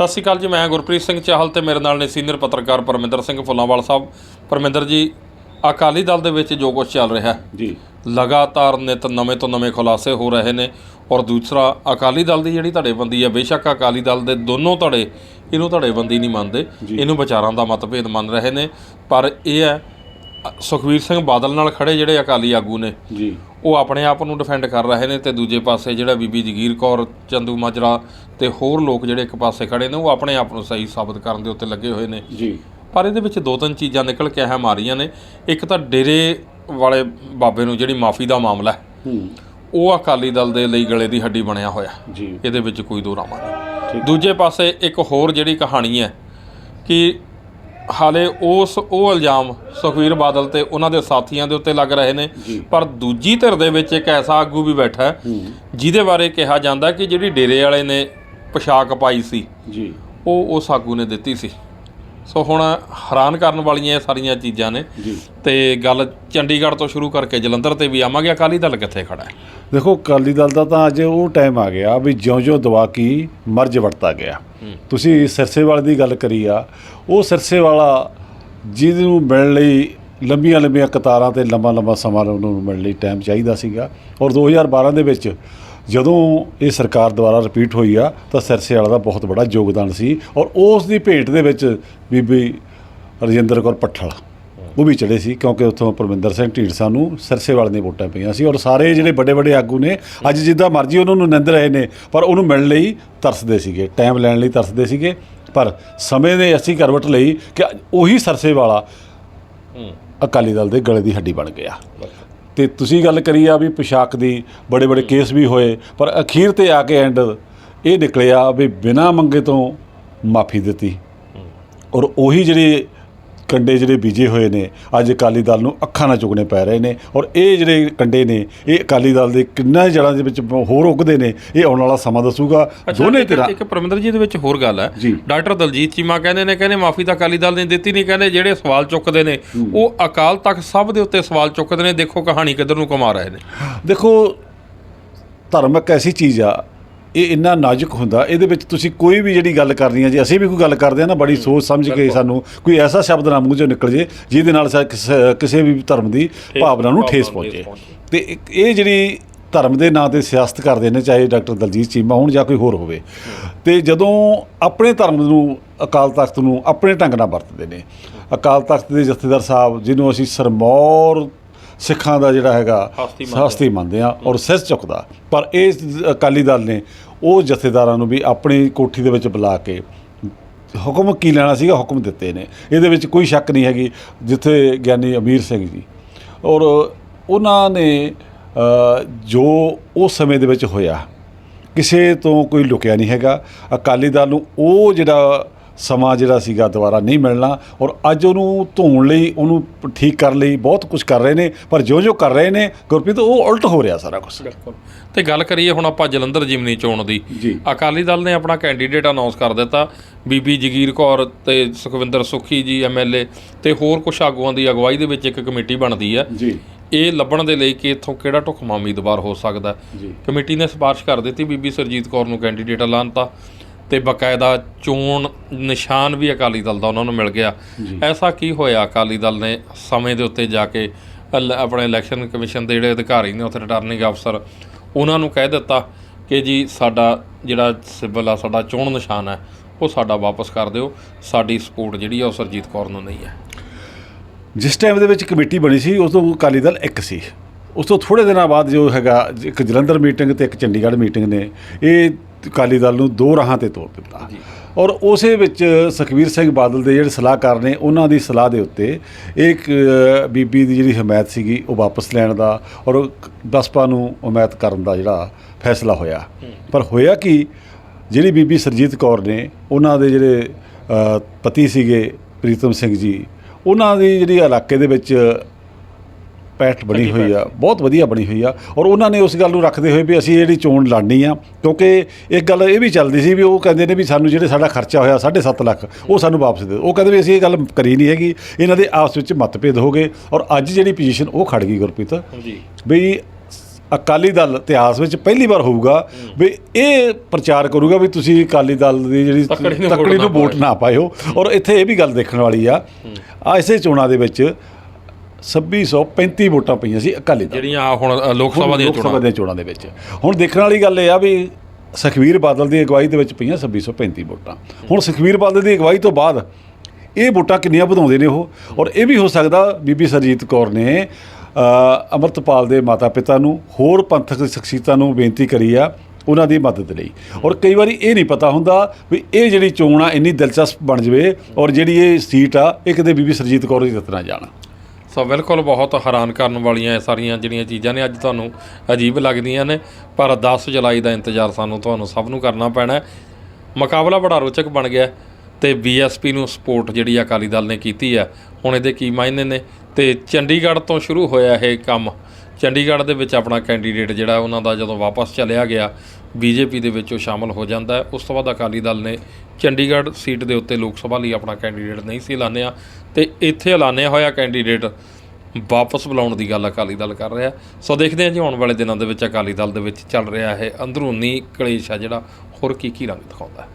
ਸਤਿ ਸ਼੍ਰੀ ਅਕਾਲ ਜੀ ਮੈਂ ਗੁਰਪ੍ਰੀਤ ਸਿੰਘ ਚਾਹਲ ਤੇ ਮੇਰੇ ਨਾਲ ਨੇ ਸੀਨੀਅਰ ਪੱਤਰਕਾਰ ਪਰਮਿੰਦਰ ਸਿੰਘ ਫੁੱਲਾਂਵਾਲ ਸਾਹਿਬ। ਪਰਮਿੰਦਰ ਜੀ ਅਕਾਲੀ ਦਲ ਦੇ ਵਿੱਚ ਜੋ ਕੁਝ ਚੱਲ ਰਿਹਾ ਜੀ। ਲਗਾਤਾਰ ਨਿਤ ਨਵੇਂ ਤੋਂ ਨਵੇਂ ਖੁਲਾਸੇ ਹੋ ਰਹੇ ਨੇ ਔਰ ਦੂਸਰਾ ਅਕਾਲੀ ਦਲ ਦੀ ਜਿਹੜੀ ਧੜੇਬੰਦੀ ਹੈ ਬੇਸ਼ੱਕ ਅਕਾਲੀ ਦਲ ਦੇ ਦੋਨੋਂ ਧੜੇ ਇਹਨੂੰ ਧੜੇਬੰਦੀ ਨਹੀਂ ਮੰਨਦੇ ਇਹਨੂੰ ਵਿਚਾਰਾਂ ਦਾ ਮਤਭੇਦ ਮੰਨ ਰਹੇ ਨੇ। ਪਰ ਇਹ ਹੈ ਅ, ਸੁਖਬੀਰ ਸਿੰਘ ਬਾਦਲ ਨਾਲ ਖੜੇ ਜਿਹੜੇ ਅਕਾਲੀ ਆਗੂ ਨੇ ਜੀ। ਉਹ ਆਪਣੇ ਆਪ ਨੂੰ ਡਿਫੈਂਡ ਕਰ ਰਹੇ ਨੇ ਤੇ ਦੂਜੇ ਪਾਸੇ ਜਿਹੜਾ ਬੀਬੀ ਜਗੀਰ ਕੌਰ ਚੰਦੂ ਮਾਜਰਾ ਤੇ ਹੋਰ ਲੋਕ ਜਿਹੜੇ ਇੱਕ ਪਾਸੇ ਖੜੇ ਨੇ ਉਹ ਆਪਣੇ ਆਪ ਨੂੰ ਸਹੀ ਸਾਬਤ ਕਰਨ ਦੇ ਉੱਤੇ ਲੱਗੇ ਹੋਏ ਨੇ। ਜੀ। ਪਰ ਇਹਦੇ ਵਿੱਚ ਦੋ ਤਿੰਨ ਚੀਜ਼ਾਂ ਨਿਕਲ ਕੇ ਆ ਰਹੀਆਂ ਨੇ। ਇੱਕ ਤਾਂ ਡੇਰੇ ਵਾਲੇ ਬਾਬੇ ਨੂੰ ਜਿਹੜੀ ਮਾਫੀ ਦਾ ਮਾਮਲਾ ਹੈ ਉਹ ਅਕਾਲੀ ਦਲ ਦੇ ਲਈ ਗਲੇ ਦੀ ਹੱਡੀ ਬਣਿਆ ਹੋਇਆ। ਜੀ। ਇਹਦੇ ਵਿੱਚ ਕੋਈ ਦੋ ਰਾਮਾ ਨਹੀਂ। ਦੂਜੇ ਪਾਸੇ ਇੱਕ ਹੋਰ ਜਿਹੜੀ ਕਹਾਣੀ ਹੈ ਕਿ ਹਾਲੇ ਉਸ ਉਹ ਇਲਜ਼ਾਮ ਸੁਖਵੀਰ ਬਾਦਲ ਤੇ ਉਹਨਾਂ ਦੇ ਸਾਥੀਆਂ ਦੇ ਉੱਤੇ ਲੱਗ ਰਹੇ ਨੇ। ਪਰ ਦੂਜੀ ਧਿਰ ਦੇ ਵਿੱਚ ਇੱਕ ਐਸਾ ਆਗੂ ਵੀ ਬੈਠਾ ਹੈ ਹੂੰ। ਜਿਹਦੇ ਬਾਰੇ ਕਿਹਾ ਜਾਂਦਾ ਕਿ ਜਿਹੜੀ ਡੇਰੇ ਵਾਲੇ ਨੇ ਪੋਸ਼ਾਕ ਪਾਈ ਸੀ ਜੀ। ਉਹ ਉਸ ਆਗੂ ਨੇ ਦਿੱਤੀ ਸੀ। ਸੋ ਹੁਣ ਹੈਰਾਨ ਕਰਨ ਵਾਲੀਆਂ ਇਹ ਸਾਰੀਆਂ ਚੀਜ਼ਾਂ ਨੇ। ਜੀ। ਤੇ ਗੱਲ ਚੰਡੀਗੜ੍ਹ ਤੋਂ ਸ਼ੁਰੂ ਕਰਕੇ ਜਲੰਧਰ ਤੇ ਵੀ ਆਵਾਂਗੇ। ਅਕਾਲੀ ਦਲ ਕਿੱਥੇ ਖੜਾ ਹੈ? ਦੇਖੋ ਅਕਾਲੀ ਦਲ ਦਾ ਤਾਂ ਅੱਜ ਉਹ ਟਾਈਮ ਆ ਗਿਆ ਵੀ ਜਿਉਂ-ਜਿਉਂ ਦਵਾ ਕੀ ਮਰਜ ਵਰਤਾ ਗਿਆ। ਤੁਸੀਂ ਸਿਰਸੇ ਵਾਲੇ ਦੀ ਗੱਲ ਕਰੀ ਆ ਉਹ ਸਿਰਸੇ ਵਾਲਾ ਜਿਹਨੂੰ ਮਿਲਣ ਲਈ ਲੰਬੀਆਂ ਲੰਬੀਆਂ ਕਤਾਰਾਂ ਤੇ ਲੰਬਾ ਲੰਬਾ ਸਮਾਂ ਉਹਨੂੰ ਮਿਲਣ ਲਈ ਟਾਈਮ ਚਾਹੀਦਾ ਸੀਗਾ। ਔਰ 2012 ਦੇ ਵਿੱਚ ਜਦੋਂ ਇਹ ਸਰਕਾਰ ਦੁਆਰਾ ਰਿਪੀਟ ਹੋਈ ਆ ਤਾਂ ਸਿਰਸੇ ਵਾਲਾ ਦਾ ਬਹੁਤ ਬੜਾ ਯੋਗਦਾਨ ਸੀ ਔਰ ਉਸ ਦੀ ਭੇਟ ਦੇ ਵਿੱਚ ਬੀਬੀ ਰਜਿੰਦਰ ਕੌਰ ਪੱਠਲ ਉਹ ਵੀ ਚੜੇ ਸੀ ਕਿਉਂਕਿ ਉੱਥੋਂ ਪਰਮਿੰਦਰ ਸਿੰਘ ਢੀਂਡਸਾ ਨੂੰ ਸਿਰਸੇਵਾਲ ਦੀਆਂ ਵੋਟਾਂ ਪਈਆਂ ਸੀ ਔਰ ਸਾਰੇ ਜਿਹੜੇ ਵੱਡੇ ਵੱਡੇ ਆਗੂ ਨੇ ਅੱਜ ਜਿੱਦਾਂ ਮਰਜ਼ੀ ਉਹਨਾਂ ਨੂੰ ਨਿੰਦ ਰਹੇ ਨੇ ਪਰ ਉਹਨੂੰ ਮਿਲਣ ਲਈ ਤਰਸਦੇ ਸੀਗੇ ਟਾਈਮ ਲੈਣ ਲਈ ਤਰਸਦੇ ਸੀਗੇ ਪਰ ਸਮੇਂ ਨੇ ਅਸੀਂ ਕਰਵਟ ਲਈ ਕਿ ਉਹੀ ਸਰਸੇਵਾਲਾ ਅਕਾਲੀ ਦਲ ਦੇ ਗਲੇ ਦੀ ਹੱਡੀ ਬਣ ਗਿਆ। ਤੇ ਤੁਸੀਂ ਗੱਲ ਕਰੀ ਆ ਵੀ ਪੋਸ਼ਾਕ ਦੀ ਬੜੇ ਬੜੇ ਕੇਸ ਵੀ ਹੋਏ ਪਰ ਅਖੀਰ ਤੇ ਆ ਕੇ ਐਂਡ ਇਹ ਨਿਕਲਿਆ ਵੀ ਬਿਨਾਂ ਮੰਗੇ ਤੋਂ ਮਾਫੀ ਦਿੱਤੀ। ਔਰ ਉਹੀ ਜਿਹੜੇ ਕੰਡੇ ਜਿਹੜੇ ਬੀਜੇ ਹੋਏ ਨੇ ਅੱਜ ਅਕਾਲੀ ਦਲ ਨੂੰ ਅੱਖਾਂ ਨਾਲ ਚੁਗਣੇ ਪੈ ਰਹੇ ਨੇ ਔਰ ਇਹ ਜਿਹੜੇ ਕੰਡੇ ਨੇ ਇਹ ਅਕਾਲੀ ਦਲ ਦੇ ਕਿੰਨਾ ਜੜਾਂ ਦੇ ਵਿੱਚ ਹੋਰ ਉੱਗਦੇ ਨੇ ਇਹ ਆਉਣ ਵਾਲਾ ਸਮਾਂ ਦੱਸੂਗਾ। ਦੋਨੇ ਤਰ੍ਹਾਂ ਇੱਕ ਪਰਮਿੰਦਰ ਜੀ ਦੇ ਵਿੱਚ ਹੋਰ ਗੱਲ ਹੈ। ਡਾਕਟਰ ਦਲਜੀਤ ਚੀਮਾ ਕਹਿੰਦੇ ਨੇ ਕਹਿੰਦੇ ਮਾਫੀ ਤਾਂ ਅਕਾਲੀ ਦਲ ਨੇ ਦਿੱਤੀ ਨਹੀਂ ਕਹਿੰਦੇ ਜਿਹੜੇ ਸਵਾਲ ਚੁੱਕਦੇ ਨੇ ਉਹ ਅਕਾਲ ਤਖਤ ਸਭ ਦੇ ਉੱਤੇ ਸਵਾਲ ਚੁੱਕਦੇ ਨੇ ਦੇਖੋ ਕਹਾਣੀ ਕਿੱਧਰ ਨੂੰ ਕਮਾ ਰਹੇ ਨੇ। ਦੇਖੋ ਧਰਮ ਇੱਕ ਐਸੀ ਚੀਜ਼ ਆ ਇਹ ਇੰਨਾ ਨਾਜ਼ੁਕ ਹੁੰਦਾ ਇਹਦੇ ਵਿੱਚ ਤੁਸੀਂ ਕੋਈ ਵੀ ਜਿਹੜੀ ਗੱਲ ਕਰਨੀ ਹੈ ਜੇ ਅਸੀਂ ਵੀ ਕੋਈ ਗੱਲ ਕਰਦੇ ਆ ਨਾ ਬੜੀ ਸੋਚ ਸਮਝ ਕੇ ਸਾਨੂੰ ਕੋਈ ਐਸਾ ਸ਼ਬਦ ਨਾ ਮੂੰਹ ਚੋਂ ਨਿਕਲ ਜੇ ਜਿਹਦੇ ਨਾਲ ਸਾ- ਕਿਸੇ- ਕਿਸੇ ਵੀ ਧਰਮ ਦੀ ਭਾਵਨਾ ਨੂੰ ਠੇਸ ਪਹੁੰਚੇ। ਤੇ ਇੱਕ ਇਹ ਜਿਹੜੀ ਧਰਮ ਦੇ ਨਾਂ ਤੇ ਸਿਆਸਤ ਕਰਦੇ ਨੇ ਚਾਹੇ ਡਾਕਟਰ ਦਲਜੀਤ ਚੀਮਾ ਹੋਣ ਜਾਂ ਕੋਈ ਹੋਰ ਹੋਵੇ ਤੇ ਜਦੋਂ ਆਪਣੇ ਧਰਮ ਨੂੰ ਅਕਾਲ ਤਖਤ ਨੂੰ ਆਪਣੇ ਢੰਗ ਨਾਲ ਵਰਤਦੇ ਨੇ ਅਕਾਲ ਤਖਤ ਦੇ ਜਥੇਦਾਰ ਸਾਹਿਬ ਜਿਹਨੂੰ ਅਸੀਂ ਸਰਮੌਰ ਸਿੱਖਾਂ ਦਾ ਜਿਹੜਾ ਹੈਗਾ ਹਸਤੀ ਮੰਨਦੇ ਆ। ਔਰ ਸਿਰ ਝੁਕਦਾ। ਪਰ ਇਹ ਅਕਾਲੀ ਦਲ ਨੇ ਉਹ ਜਥੇਦਾਰਾਂ ਨੂੰ ਵੀ ਆਪਣੀ ਕੋਠੀ ਦੇ ਵਿੱਚ ਬੁਲਾ ਕੇ ਹੁਕਮ ਕੀ ਲੈਣਾ ਸੀਗਾ ਹੁਕਮ ਦਿੱਤੇ ਨੇ। ਇਹਦੇ ਵਿੱਚ ਕੋਈ ਸ਼ੱਕ ਨਹੀਂ ਹੈਗੀ ਜਿੱਥੇ ਗਿਆਨੀ ਅਮੀਰ ਸਿੰਘ ਜੀ। ਔਰ ਉਹਨਾਂ ਨੇ ਜੋ ਉਸ ਸਮੇਂ ਦੇ ਵਿੱਚ ਹੋਇਆ ਕਿਸੇ ਤੋਂ ਕੋਈ ਲੁਕਿਆ ਨਹੀਂ ਹੈਗਾ। ਅਕਾਲੀ ਦਲ ਨੂੰ ਉਹ ਜਿਹੜਾ ਸਮਾਂ ਜਿਹੜਾ ਸੀਗਾ ਦੁਬਾਰਾ ਨਹੀਂ ਮਿਲਣਾ ਔਰ ਅੱਜ ਉਹਨੂੰ ਧੋਣ ਲਈ ਉਹਨੂੰ ਠੀਕ ਕਰਨ ਲਈ ਬਹੁਤ ਕੁਝ ਕਰ ਰਹੇ ਨੇ ਪਰ ਜਿਉਂ-ਜਿਉਂ ਕਰ ਰਹੇ ਨੇ ਗੁਰਪ੍ਰੀਤ ਉਹ ਉਲਟ ਹੋ ਰਿਹਾ ਸਾਰਾ ਕੁਝ ਬਿਲਕੁਲ। ਤੇ ਗੱਲ ਕਰੀਏ ਹੁਣ ਆਪਾਂ ਜਲੰਧਰ ਜਿਮਨੀ ਚੋਣ ਦੀ। ਅਕਾਲੀ ਦਲ ਨੇ ਆਪਣਾ ਕੈਂਡੀਡੇਟ ਅਨਾਉਂਸ ਕਰ ਦਿੱਤਾ। ਬੀਬੀ ਜਗੀਰ ਕੌਰ ਤੇ ਸੁਖਵਿੰਦਰ ਸੁੱਖੀ ਜੀ ਐਮਐਲਏ ਤੇ ਹੋਰ ਕੁਝ ਆਗੂਆਂ ਦੀ ਅਗਵਾਈ ਦੇ ਵਿੱਚ ਇੱਕ ਕਮੇਟੀ ਬਣਦੀ ਹੈ ਜੀ। ਇਹ ਲੱਭਣ ਦੇ ਲਈ ਕਿ ਇੱਥੋਂ ਕਿਹੜਾ ਢੁਕਵਾਂ ਉਮੀਦਵਾਰ ਹੋ ਸਕਦਾ। ਕਮੇਟੀ ਨੇ ਸਿਫਾਰਿਸ਼ ਕਰ ਦਿੱਤੀ। ਬੀਬੀ ਸਰਜੀਤ ਕੌਰ ਨੂੰ ਕੈਂਡੀਡੇਟ ਐਲਾਨਤਾ। ਤੇ ਬਕਾਇਦਾ ਚੋਣ ਨਿਸ਼ਾਨ ਵੀ ਅਕਾਲੀ ਦਲ ਦਾ ਉਹਨਾਂ ਨੂੰ ਮਿਲ ਗਿਆ। ਐਸਾ ਕੀ ਹੋਇਆ? ਅਕਾਲੀ ਦਲ ਨੇ ਸਮੇਂ ਦੇ ਉੱਤੇ ਜਾ ਕੇ ਆਪਣੇ ਇਲੈਕਸ਼ਨ ਕਮਿਸ਼ਨ ਦੇ ਜਿਹੜੇ ਅਧਿਕਾਰੀ ਨੇ ਉੱਥੇ ਰਿਟਰਨਿੰਗ ਅਫਸਰ ਉਹਨਾਂ ਨੂੰ ਕਹਿ ਦਿੱਤਾ ਕਿ ਜੀ ਸਾਡਾ ਜਿਹੜਾ ਸਿਬਲ ਆ ਸਾਡਾ ਚੋਣ ਨਿਸ਼ਾਨ ਹੈ ਉਹ ਸਾਡਾ ਵਾਪਸ ਕਰ ਦਿਓ। ਸਾਡੀ ਸਪੋਰਟ ਜਿਹੜੀ ਆ ਉਹ ਸਰਜੀਤ ਕੌਰ ਨੂੰ ਨਹੀਂ ਹੈ। ਜਿਸ ਟਾਈਮ ਦੇ ਵਿੱਚ ਕਮੇਟੀ ਬਣੀ ਸੀ ਉਸ ਤੋਂ ਅਕਾਲੀ ਦਲ ਇੱਕ ਸੀ। ਉਸ ਤੋਂ ਥੋੜੇ ਦਿਨਾਂ ਬਾਅਦ ਜੋ ਹੈਗਾ ਇੱਕ ਜਲੰਧਰ ਮੀਟਿੰਗ ਤੇ ਇੱਕ ਚੰਡੀਗੜ੍ਹ ਮੀਟਿੰਗ ਨੇ ਇਹ ਅਕਾਲੀ ਦਲ ਨੂੰ ਦੋ ਰਾਹਾਂ ਤੇ ਤੋਰ ਦਿੱਤਾ। ਔਰ ਉਸੇ ਵਿੱਚ ਸੁਖਬੀਰ ਸਿੰਘ ਬਾਦਲ ਦੇ ਜਿਹੜੇ ਸਲਾਹਕਾਰ ਨੇ ਉਹਨਾਂ ਦੀ ਸਲਾਹ ਦੇ ਉੱਤੇ ਇੱਕ ਬੀਬੀ ਦੀ ਜਿਹੜੀ ਹਮਾਇਤ ਸੀਗੀ ਉਹ ਵਾਪਸ ਲੈਣ ਦਾ ਔਰ ਬਸਪਾ ਨੂੰ ਹਮਾਇਤ ਕਰਨ ਦਾ ਜਿਹੜਾ ਫੈਸਲਾ ਹੋਇਆ। ਪਰ ਹੋਇਆ ਕਿ ਜਿਹੜੀ ਬੀਬੀ ਸਰਜੀਤ ਕੌਰ ਨੇ ਉਹਨਾਂ ਦੇ ਜਿਹੜੇ ਪਤੀ ਸੀਗੇ ਪ੍ਰੀਤਮ ਸਿੰਘ ਜੀ ਉਹਨਾਂ ਦੀ ਜਿਹੜੀ ਇਲਾਕੇ ਦੇ ਵਿੱਚ ਪੈਠ ਬਣੀ ਹੋਈ ਆ ਬਹੁਤ ਵਧੀਆ ਬਣੀ ਹੋਈ ਆ। ਔਰ ਉਹਨਾਂ ਨੇ ਉਸ ਗੱਲ ਨੂੰ ਰੱਖਦੇ ਹੋਏ ਵੀ ਅਸੀਂ ਜਿਹੜੀ ਚੋਣ ਲੜਨੀ ਆ ਕਿਉਂਕਿ ਇੱਕ ਗੱਲ ਇਹ ਵੀ ਚੱਲਦੀ ਸੀ ਵੀ ਉਹ ਕਹਿੰਦੇ ਨੇ ਵੀ ਸਾਨੂੰ ਜਿਹੜੇ ਸਾਡਾ ਖਰਚਾ ਹੋਇਆ 7.5 ਲੱਖ ਉਹ ਸਾਨੂੰ ਵਾਪਸ ਦੇ ਉਹ ਕਹਿੰਦੇ ਵੀ ਅਸੀਂ ਇਹ ਗੱਲ ਕਰੀ ਨਹੀਂ ਹੈਗੀ ਇਹਨਾਂ ਦੇ ਆਪਸ ਵਿੱਚ ਮਤਭੇਦ ਹੋ ਗਏ ਔਰ ਅੱਜ ਜਿਹੜੀ ਪੋਜੀਸ਼ਨ ਉਹ ਖੜ ਗਈ ਗੁਰਪ੍ਰੀਤ। ਜੀ ਵੀ ਅਕਾਲੀ ਦਲ ਇਤਿਹਾਸ ਵਿੱਚ ਪਹਿਲੀ ਵਾਰ ਹੋਊਗਾ ਵੀ ਇਹ ਪ੍ਰਚਾਰ ਕਰੂਗਾ ਵੀ ਤੁਸੀਂ ਅਕਾਲੀ ਦਲ ਦੀ ਜਿਹੜੀ ਤੱਕੜੀ ਨਾ ਵੋਟ ਨਾ ਪਾਇਓ। ਔਰ ਇੱਥੇ ਇਹ ਵੀ ਗੱਲ ਦੇਖਣ ਵਾਲੀ ਆ ਆ ਇਸੇ ਚੋਣਾਂ ਦੇ ਵਿੱਚ 2635 ਵੋਟਾਂ ਪਈਆਂ ਸੀ ਅਕਾਲੀ ਦਲ ਜਿਹੜੀਆਂ ਆਹ ਹੁਣ ਅ, ਲੋਕ ਸਭਾ ਦੀਆਂ ਲੋਕ ਸਭਾ ਚੋਣਾਂ। ਦੀਆਂ ਚੋਣਾਂ ਦੇ ਵਿੱਚ। ਹੁਣ ਦੇਖਣ ਵਾਲੀ ਗੱਲ ਇਹ ਆ ਵੀ ਸੁਖਵੀਰ ਬਾਦਲ ਦੀ ਅਗਵਾਈ ਦੇ ਵਿੱਚ ਪਈਆਂ 2635 ਵੋਟਾਂ। ਹੁਣ ਸੁਖਵੀਰ ਬਾਦਲ ਦੀ ਅਗਵਾਈ ਤੋਂ ਬਾਅਦ ਇਹ ਵੋਟਾਂ ਕਿੰਨੀਆਂ ਵਧਾਉਂਦੇ ਨੇ ਉਹ? ਔਰ ਇਹ ਵੀ ਹੋ ਸਕਦਾ ਬੀਬੀ ਸਰਜੀਤ ਕੌਰ ਨੇ ਅ, ਅੰਮ੍ਰਿਤਪਾਲ ਦੇ ਮਾਤਾ-ਪਿਤਾ ਨੂੰ ਹੋਰ ਪੰਥਕ ਸ਼ਖਸੀਅਤਾਂ ਨੂੰ ਬੇਨਤੀ ਕਰੀ ਆ ਉਹਨਾਂ ਦੀ ਮਦਦ ਲਈ। ਔਰ ਕਈ ਵਾਰੀ ਇਹ ਨਹੀਂ ਪਤਾ ਹੁੰਦਾ ਵੀ ਇਹ ਜਿਹੜੀ ਚੋਣ ਆ ਇੰਨੀ ਦਿਲਚਸਪ ਬਣ ਜਵੇ ਔਰ ਜਿਹੜੀ ਇਹ ਸੀਟ ਆ ਇਹ ਕਿਤੇ ਬੀਬੀ ਸਰਜੀਤ ਕੌਰ ਦੀ ਦਿੱਤ ਨਾ ਜਾਣ। ਸੋ ਬਿਲਕੁਲ ਬਹੁਤ ਹੈਰਾਨ ਕਰਨ ਵਾਲੀਆਂ ਇਹ ਸਾਰੀਆਂ ਜਿਹੜੀਆਂ ਚੀਜ਼ਾਂ ਨੇ, ਅੱਜ ਤੁਹਾਨੂੰ ਅਜੀਬ ਲੱਗਦੀਆਂ ਨੇ, ਪਰ 10 ਜੁਲਾਈ ਦਾ ਇੰਤਜ਼ਾਰ ਸਾਨੂੰ ਤੁਹਾਨੂੰ ਸਭ ਨੂੰ ਕਰਨਾ ਪੈਣਾ ਮੁਕਾਬਲਾ ਬੜਾ ਰੋਚਕ ਬਣ ਗਿਆ ਹੈ ਤੇ ਬੀਐਸਪੀ ਨੂੰ ਸਪੋਰਟ ਜਿਹੜੀ ਅਕਾਲੀ ਦਲ ਨੇ ਕੀਤੀ ਹੈ, ਹੁਣ ਇਹਦੇ ਕੀ ਮਾਇਨੇ ਨੇ? ਤੇ ਚੰਡੀਗੜ੍ਹ ਤੋਂ ਸ਼ੁਰੂ ਹੋਇਆ ਇਹ ਕੰਮ। ਚੰਡੀਗੜ੍ਹ ਦੇ ਵਿੱਚ ਆਪਣਾ ਕੈਂਡੀਡੇਟ ਜਿਹੜਾ ਉਹਨਾਂ ਦਾ ਜਦੋਂ ਵਾਪਸ ਚਲਿਆ ਗਿਆ, ਬੀਜੇਪੀ ਦੇ ਵਿੱਚ ਉਹ ਸ਼ਾਮਲ ਹੋ ਜਾਂਦਾ ਹੈ। ਉਸ ਤੋਂ ਬਾਅਦ ਅਕਾਲੀ ਦਲ ਨੇ ਚੰਡੀਗੜ੍ਹ ਸੀਟ ਦੇ ਉੱਤੇ ਲੋਕ ਸਭਾ ਲਈ ਆਪਣਾ ਕੈਂਡੀਡੇਟ ਨਹੀਂ ਸੀ ਐਲਾਨਿਆ ਤੇ ਇੱਥੇ ਐਲਾਨਿਆ ਹੋਇਆ ਕੈਂਡੀਡੇਟ ਵਾਪਸ ਬੁਲਾਉਣ ਦੀ ਗੱਲ ਅਕਾਲੀ ਦਲ ਕਰ ਰਿਹਾ ਸੋ ਦੇਖਦੇ ਹਾਂ ਜੀ, ਆਉਣ ਵਾਲੇ ਦਿਨਾਂ ਦੇ ਵਿੱਚ ਅਕਾਲੀ ਦਲ ਦੇ ਵਿੱਚ ਚੱਲ ਰਿਹਾ ਹੈ ਅੰਦਰੂਨੀ ਕਲੇਸ਼ ਆ ਜਿਹੜਾ। ਹੋਰ ਕੀ ਕੀ ਰੰਗ ਦਿਖਾਉਂਦਾ ਹੈ?